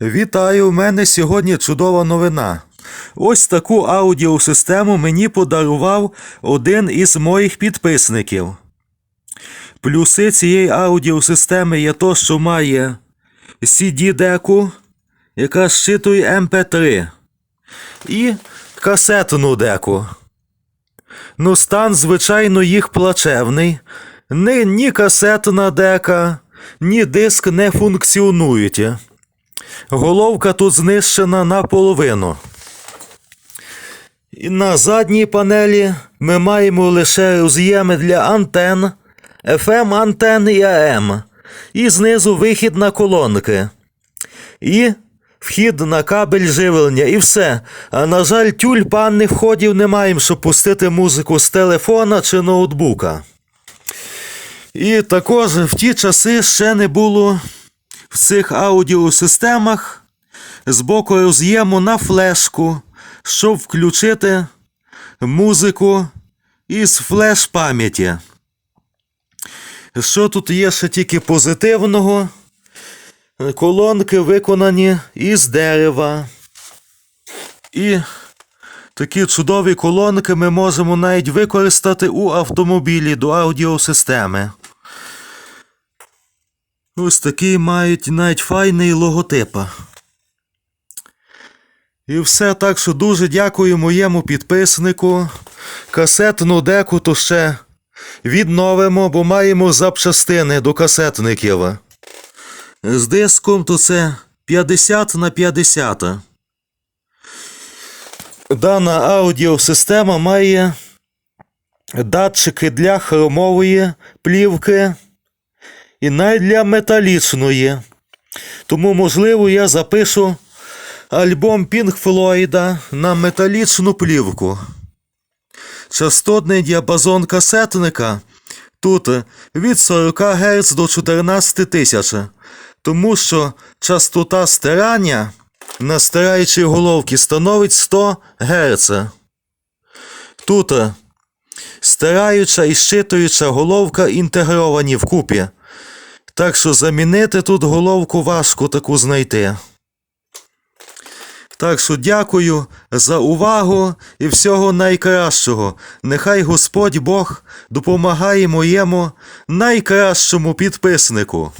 Вітаю, у мене сьогодні чудова новина. Ось таку аудіосистему мені подарував один із моїх підписників. Плюси цієї аудіосистеми є то, що має CD-деку, яка щитує MP3, і касетну деку. Ну, стан, звичайно, їх плачевний. Ні, ні касетна дека, ні диск не функціонують. Головка тут знищена наполовину. І на задній панелі ми маємо лише роз'єми для антен, FM антен і AM, і знизу вихід на колонки. І вхід на кабель живлення, і все. А на жаль, тюльпанних входів не маємо, щоб пустити музику з телефона чи ноутбука. І також в ті часи ще не було в цих аудіосистемах з боку роз'єму на флешку, щоб включити музику із флеш-пам'яті. Що тут є ще тільки позитивного? Колонки виконані із дерева. І такі чудові колонки ми можемо навіть використати у автомобілі до аудіосистеми. Ось такі мають навіть файний логотип. І все так, що дуже дякую моєму підписнику. Касетну деку то ще відновимо, бо маємо запчастини до касетників. З диском то це 50 на 50. Дана аудіосистема має датчики для хромової плівки і навіть для металічної. Тому, можливо, я запишу альбом Pink Флойда на металічну плівку. Частотний діапазон касетника тут від 40 Гц до 14 тисяч, тому що частота стирання на стираючій головці становить 100 Гц. Тут стираюча і щитуюча головка інтегровані вкупі. Так що замінити тут головку важко таку знайти. Так що дякую за увагу і всього найкращого. Нехай Господь Бог допомагає моєму найкращому підписнику.